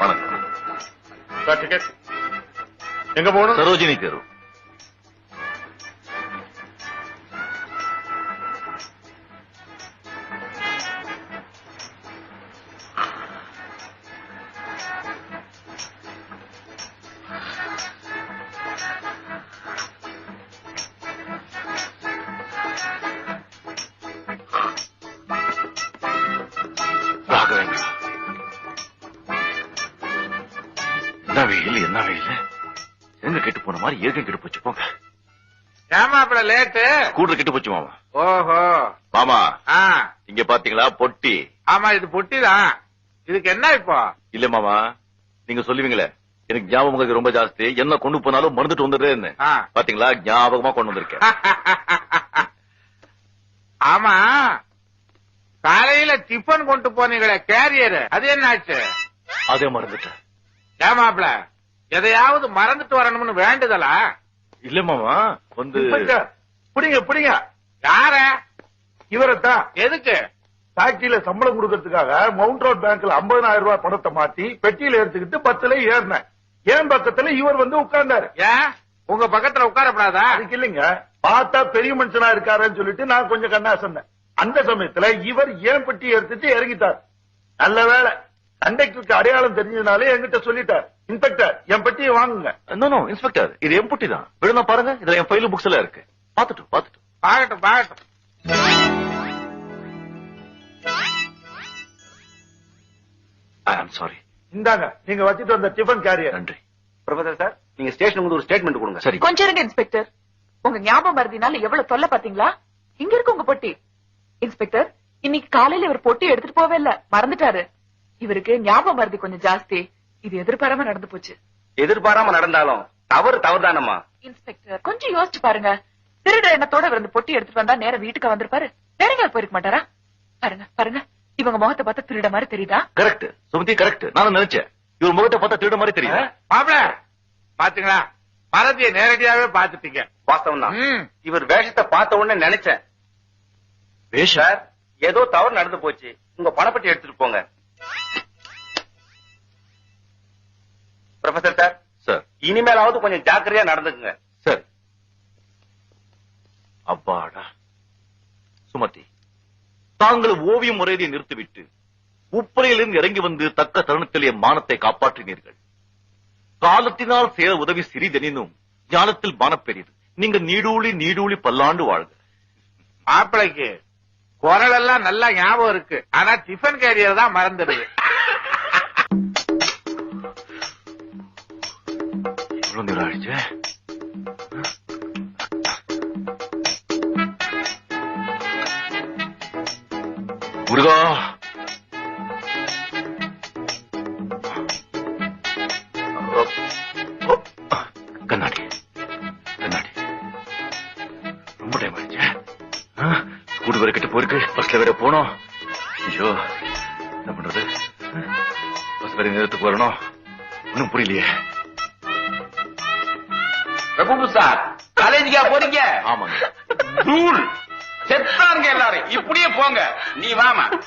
வணக்கம் sir ticket எங்க போகணும் சரோஜினி தேர்வு வெயில் என்ன வெயில் எங்க கெட்டு போன மாதிரி ஏற்கனவே கெட்டு போச்சு போங்க. ஏமாப்பிள லேட்டு. கூடுற கெட்டு போச்சு மாமா. ஓஹோ. மாமா இங்க பாத்தீங்களா பொட்டி. ஆமா இது பொட்டிதான் இதுக்கு என்ன இப்போ? இல்ல மாமா. நீங்க சொல்லுவீங்களே. எனக்கு ஞாபகம் ரொம்ப ஜாஸ்தி. என்ன கொண்டு போனாலும் மறந்துட்டு வந்துடுறேன்னு. பாத்தீங்களா ஞாபகமா கொண்டு வந்திருக்கேன். ஆமா. காலையில டிஃபன் கொண்டு போனீங்களே கேரியர் அது என்னாச்சு? அதே மறந்துட்டேன். ஏமாப்ள எதையாவது மறந்துட்டு வரணும்னு வேண்டுதலா? இல்ல மாமா வந்து புடிங்க புடிங்க. யார? இவரைத்தான். எதுக்கு? ஃபேக்டரியில சம்பளம் கொடுக்கறதுக்காக மவுண்ட் ரோட் பேங்க்ல 50000 ரூபாய் பணத்தை மாத்தி பெட்டியில எடுத்துக்கிட்டு பத்துல ஏறினேன். ஏன் பக்கத்துல இவர் வந்து உட்கார்ந்தாரு. ஏன்? உங்க பக்கத்துல உட்காரப்படாதா? அதுக்கு இல்லைங்க. பார்த்தா பெரிய மனுஷனா இருக்காருன்னு சொல்லிட்டு நான் கொஞ்சம் கண்ணா சொன்னேன் அந்த சமயத்துல இவர் ஏன் பெட்டி எடுத்துட்டு இறங்கிட்டார். நல்ல வேளை. கண்டக்டருக்கு அடையாளம் தெரிஞ்சதுனாலே என்கிட்ட சொல்லிட்டார். இன்ஸ்பெக்டர் என் பெட்டியை வாங்குங்க. நோ இன்ஸ்பெக்டர் இது என் பொட்டி தான். விழுந்தா பாருங்க இதுல என் ஃபைல் புக்ஸ் எல்லாம் இருக்கு. பாத்துட்டு பாத்துட்டு பாகட்டும் பாகட்டும் ஐ ஆம் சாரி இந்தாங்க நீங்க வச்சுட்டு வந்த டிஃபன் கேரியர் நன்றி. ப்ரொஃபசர் சார் நீங்க ஸ்டேஷனுக்கு வந்து ஒரு ஸ்டேட்மெண்ட் கொடுங்க. சரி. கொஞ்சம் இருங்க இன்ஸ்பெக்டர் உங்க ஞாபகம் மருதினால எவ்வளவு தொல்லை பாத்தீங்களா இங்க இருக்கு உங்க பொட்டி. இன்ஸ்பெக்டர் இன்னைக்கு காலையில இவர் பொட்டி எடுத்துட்டு போவே இல்ல. மறந்துட்டாரு. இவருக்கு ஞாபகம் மருதி கொஞ்சம் ஜாஸ்தி. இது எதிர்பாராம நடந்து போச்சு. எதிர்பாராம நடந்தாலும் தவறு தவறுதானம்மா? இன்ஸ்பெக்டர் கொஞ்சம் யோசிச்சு பாருங்க. திருட எண்ணத்தோட இவர் இந்த பொட்டி எடுத்துட்டு வந்தா நேரா வீட்டுக்கு வந்திருப்பாரு. வேற போயிருக்க மாட்டாரா? பாருங்க பாருங்க. இவங்க முகத்தை பார்த்தா திருட மாதிரி தெரியுதா? கரெக்ட் சுமதி கரெக்ட் நானும் நினைச்சேன். இவர் முகத்தை பார்த்தா திருட மாதிரி தெரியுது. மாப்பிள பாத்தீங்களா? மறதியை நேரடியாவே பாத்துட்டீங்க வாஸ்தவம் தான். இவர் வேஷத்தை பார்த்த உடனே நினைச்சேன். வேஷா சார் ஏதோ தவறு நடந்து போச்சு. உங்க பணப்பட்டி எடுத்துட்டு போங்க. ப்ரொஃபசர் சார் சார் இனிமேலாவது கொஞ்சம் ஜாக்கிரதையா நடந்துக்குங்க. சரி அப்பாடா. சுமதி தாங்கள் ஓவியம் முறையை நிறுத்திவிட்டு உப்பரையிலிருந்து இறங்கி வந்து தக்க தருணத்தில் மானத்தை காப்பாற்றினீர்கள். காலத்தினால் சேர உதவி சிறிதெனினும் ஞானத்தில் மானப் பெரியது. நீங்க நீடூழி நீடூழி பல்லாண்டு வாழ்க. மாப்பிளைக்கு குரல் எல்லாம் நல்லா ஞாபகம் இருக்கு. ஆனா டிஃபன் கேரியர் தான் மறந்துடுது. ஆயிடுச்சு? முருகா போனோம் ஐயோ என்ன பண்றது? பஸ் வேற நேரத்துக்கு வரணும். ஒன்னும் புரியலையே. சார் காலேஜுக்கா போறீங்க? ஆமாங்க. தூள். செத்தாருங்க எல்லாரும். இப்படியே போங்க. நீ வாமா.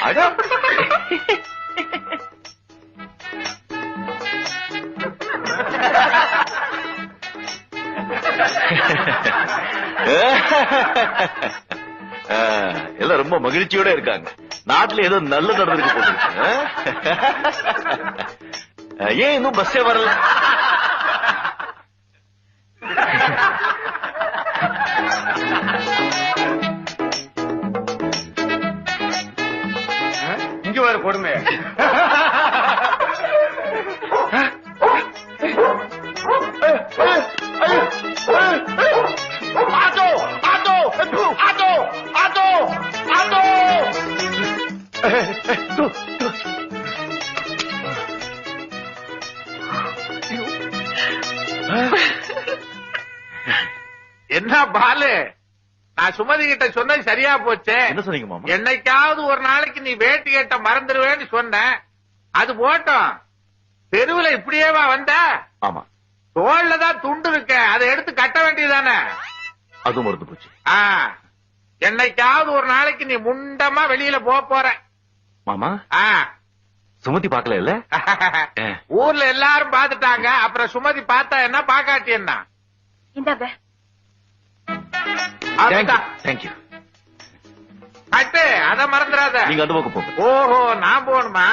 அடா. எல்லாம் ரொம்ப மகிழ்ச்சியோட இருக்காங்க. நாட்டுல ஏதோ நல்ல நடந்திருக்கு போல ஏன் இன்னும் பஸ்ஸே வரல? இங்க வேற கொடுமை. என்ன பாலு? நான் சுமதி கிட்ட சொன்னது சரியா போச்சே? என்ன சொன்னீங்க மாமா? என்னைக்காவது ஒரு நாளைக்கு நீ வேட்டி கேட்ட மறந்துடுவேன்னு சொன்னேன். அது போட்டோம். தெருவுல இப்படியேவா வந்த? ஆமா. தோல்ல தான் துண்டு இருக்க. அதை எடுத்து கட்ட வேண்டியதானே அதுவும் மறந்து போச்சு. ஆ. என்னைக்காவது ஒரு நாளைக்கு நீ முண்டமா வெளியில போக போற. மாமா? ஆ. சுமதி பாக்கல இல்ல ஊர்ல எல்லாரும் பாத்துட்டாங்க அப்புறம் சுமதி பார்த்தா என்ன பாக்காட்டி என்ன. தேங்க்யூ கட்டு அத மறந்துடாத. நீங்க அந்த பக்கம் போங்க. ஓஹோ நான் போகணுமா?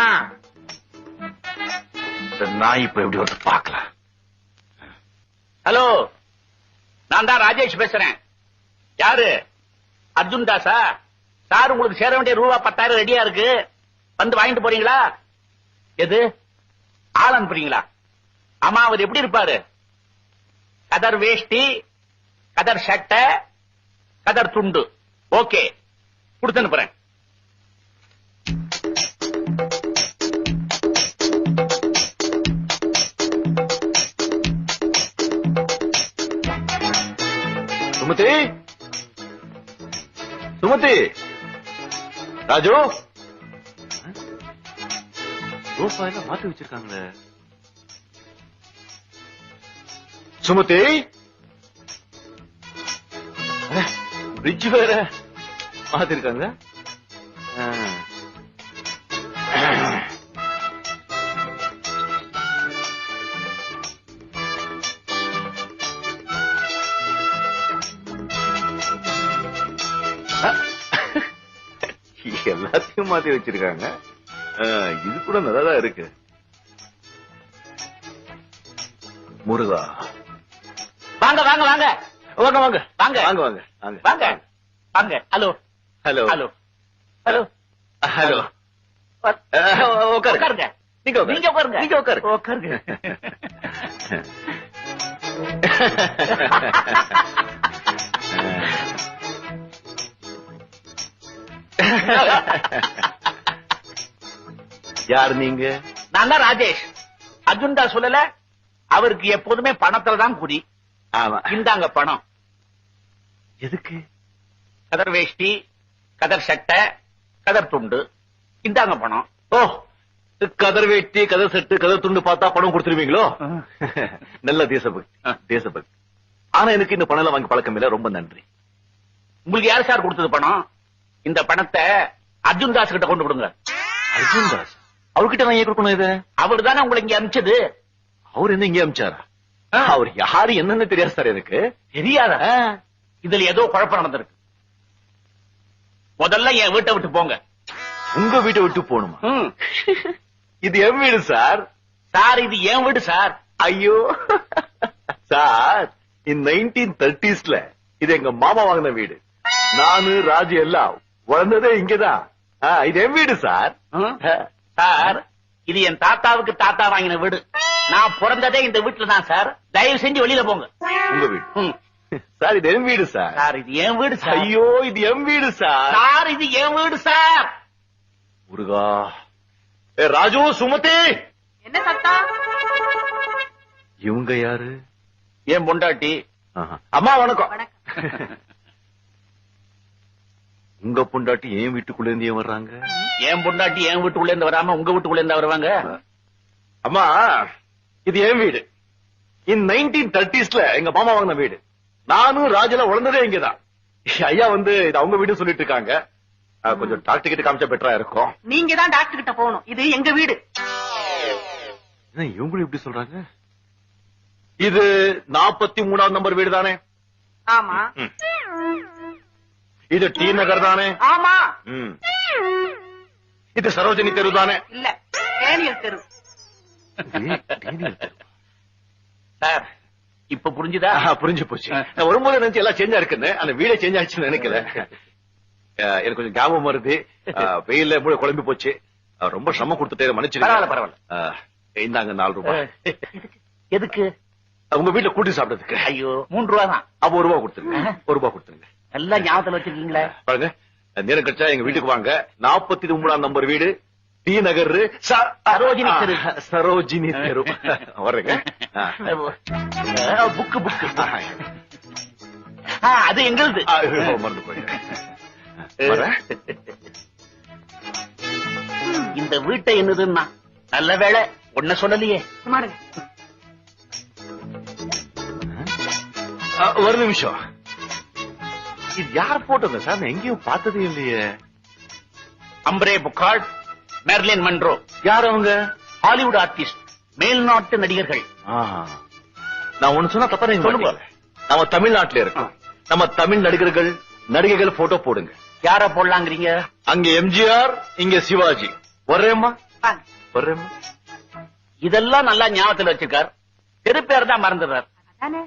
இந்த நாய் இப்ப எப்படி வந்து பாக்கலாம் ஹலோ நான் தான் ராஜேஷ் பேசுறேன். யாரு? அர்ஜுன் தாஸா? சார் உங்களுக்கு சேர வேண்டிய ரூபா பத்தாயிரம் ரெடியா இருக்கு. வந்து வாங்கிட்டு போறீங்களா? எது? ஆள் அனுப்புறீங்களா ஆமா அவர் எப்படி இருப்பாரு? கதர் வேஷ்டி கதர் சட்டை கதர் துண்டு. ஓகே. கொடுத்து அனுப்புறேன். சுமதி? சுமதி? ராஜு? சோஃபா எல்லாம் மாத்தி வச்சிருக்காங்களே. சுமதி? பிரிட்ஜ் வேற மாத்திருக்காங்க. எல்லாத்தையும் மாத்தி வச்சிருக்காங்க. இது கூட நல்லாதான் இருக்கு. முருகா. வாங்க வாங்க வாங்க. வாங்க வாங்க வாங்க. வாங்க வாங்க வாங்க. வாங்க. வாங்க. Hello. Hello. Hello. Hello. Hello. உட்காருங்க நீங்க உட்காருங்க. நீங்க உட்காருங்க நீங்க உட்காருங்க. உட்காருங்க யார் நீங்க? நான் தான் ராஜேஷ். அர்ஜுன் தாஸ் சொல்லல. அவருக்கு எப்போதுமே பணத்துல தான் குறி. ஆமா. இந்தாங்க பணம். எதுக்கு? கதர் வேஷ்டி கதர் சட்டை கதர் துண்டு. இந்தாங்க பணம். ஓ கதர் வேட்டி கதர் செட்டு கதர் துண்டு பார்த்தா பணம் கொடுத்துருவீங்களோ? நல்ல தேசபக்தி. தேசபக்தி. ஆனா எனக்கு இந்த பணம் வாங்கி பழக்கம் இல்ல. ரொம்ப நன்றி. உங்களுக்கு யார் சார் கொடுத்தது பணம்? இந்த பணத்தை அர்ஜுன் தாஸ் கிட்ட கொண்டு கொடுங்க. அர்ஜுன் தாஸ்? அவர்கிட்ட நான் ஏன் கொடுக்கணும் இதை? அவர் தானே உங்களை இங்க அனுப்பிச்சது. அவர் என்ன இங்கே அமிச்சாரா அவர் யாரு என்னன்னு தெரியாது சார் எனக்கு. தெரியாதா? இதுல ஏதோ குழப்பம் நடந்திருக்கு. முதல்ல என் வீட்டை விட்டு போங்க. உங்க வீட்டை விட்டு போகணுமா. இது என் வீடு சார். சார் இது என் வீடு சார். ஐயோ. சார் இந்த நைன்டீன் தேர்ட்டிஸ்ல இது எங்க மாமா வாங்கின வீடு. நானு ராஜு எல்லாம் வளர்ந்ததே இங்கதான். இது என் வீடு சார். சார் இது என் தாத்தாவுக்கு தாத்தா வாங்கின வீடு. நான் பிறந்ததே இந்த வீட்டுல தான் சார். தயவு செஞ்சு வெளியில போங்க. உங்க வீடு. ம். சார் இது என் வீடு சார். சார் இது என் வீடு சார். ஐயோ இது என் வீடு சார். சார் இது என் வீடு சார். முருகா. ஏ ராஜு சுமதி. என்ன சத்தா இவங்க யாரு? என் பொண்டாட்டி. ஆஹா. அம்மா வணக்கம். வணக்கம். உங்க பொண்டாட்டி ஏன் வீட்டுக்குள்ள இருந்து ஏன் வர்றாங்க. என் பொண்டாட்டி என் வீட்டுக்குள்ள இருந்து வராம உங்க வீட்டுக்குள்ள இருந்து வருவாங்க? அம்மா இது என் வீடு. இந்த நைன்டீன் தேர்ட்டிஸ்ல எங்க மாமா வாங்கின வீடு. நானும் ராஜெல்லாம் வளர்ந்ததே இங்கதான். ஐயா வந்து இது அவங்க வீடு சொல்லிட்டு இருக்காங்க கொஞ்சம் டாக்டர் கிட்ட காமிச்சா பெட்டரா இருக்கும். நீங்க தான் டாக்டர் கிட்ட போகணும். இது எங்க வீடு. என்ன இவங்களும் இப்படி சொல்றாங்க? இது நாற்பத்தி மூணாவது நம்பர் வீடு தானே ஆமா. இது டி நகர் தானே? ஆமா. இது சரோஜினி தெரு தானே? இல்ல டேனியல் தெரு. சார் இப்ப புரிஞ்சுதா? புரிஞ்சு போச்சு. நான் வரும்போது நினைச்சு எல்லாம் சேஞ்சா இருக்குன்னு அந்த வீடே சேஞ்ச் ஆச்சுன்னு நினைக்கல. எனக்கு கொஞ்சம் ஞாபகம் வருது. அஹ், வெயில்ல மூளை குழம்பி போச்சு. ரொம்ப சிரமம் கொடுத்துட்டே மன்னிச்சிருங்க. பரவாயில்ல, பரவாயில்ல. இந்தாங்க நாலு ரூபாய். எதுக்கு உங்க வீட்டுல கூட்டி சாப்பிட்டதுக்கு ஐயோ மூன்று ரூபா தான். அப்ப ஒரு ரூபா கொடுத்துருங்க. ஒரு ரூபா கொடுத்துருங்க. நல்லா ஞாபகத்துல வச்சிருக்கீங்களே? பாருங்க நேரம் கழிச்சா எங்க வீட்டுக்கு வாங்க. நாற்பத்தி மூணாம் நம்பர் வீடு டி நகர் சரோஜினி தெரு. சரோஜினி தெரு. வர்றேங்க. ஆ. Book book. அது எங்களுது. மறந்து. இந்த வீட்டை என்னதுன்னா நல்ல வேளை ஒன்ன சொல்லலையே. ஒரு நிமிஷம். இது யார் போட்டது? சார் நான் எங்கேயும் பார்த்ததே இல்லையே. அம்பரே புக்காட் மெர்லின் மன்ரோ யார் அவங்க? ஹாலிவுட் ஆர்டிஸ்ட் மேல்நாட்டு நடிகர்கள். நான் ஒண்ணு சொன்னா தப்பா சொல்லுங்க. நம்ம தமிழ்நாட்டுல இருக்கோம். நம்ம தமிழ் நடிகர்கள் நடிகைகள் போட்டோ போடுங்க. யார போடலாங்கிறீங்க? அங்க எம்ஜிஆர் இங்க சிவாஜி. வர்றேம்மா. வர்றேம்மா? இதெல்லாம் நல்லா ஞாபகத்துல வச்சிருக்கார். தெரு பேர் தான் மறந்துடுறார்.